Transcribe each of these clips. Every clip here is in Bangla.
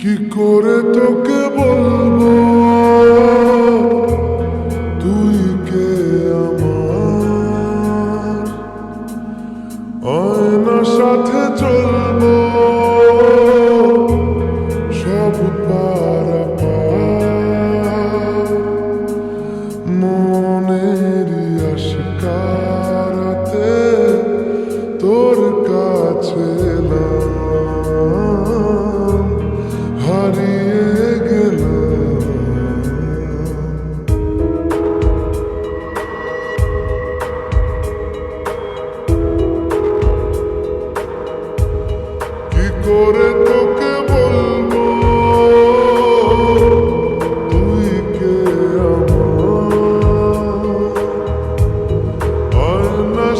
কি করে তোকে বলব? তুই কে আমার? আয়নার সাথে চলবো। করে তোকে বলব তুই কে আমার?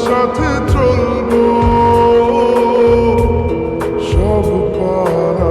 সাথে চলবো সব পারা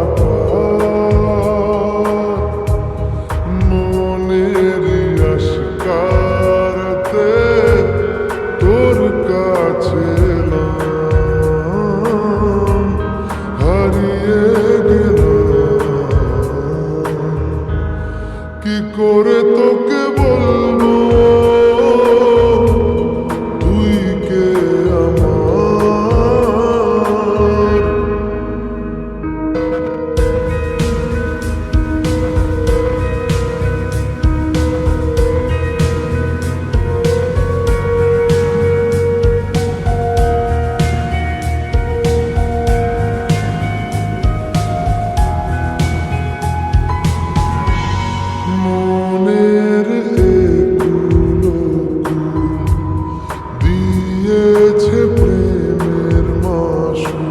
দিয়েছে প্রেমের মাসু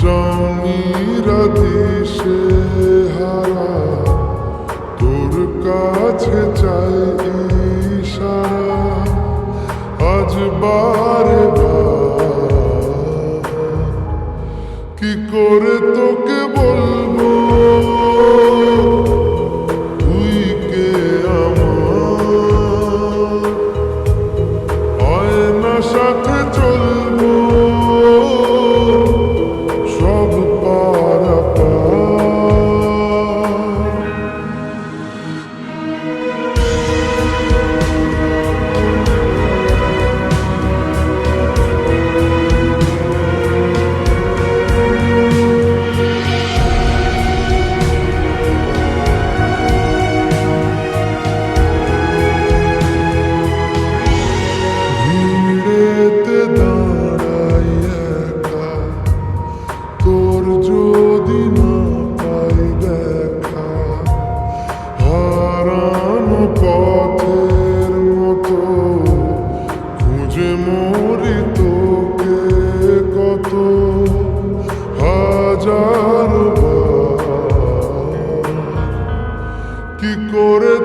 চামিরা দিশে হারা। তোর কাছে চাই ইশারা। আজ বারে। কি করে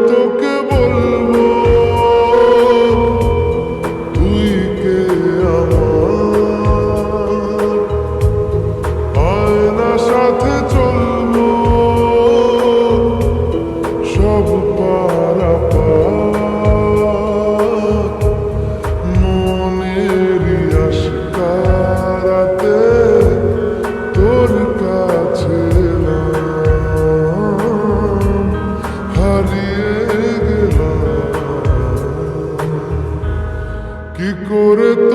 তোকে বল Gurut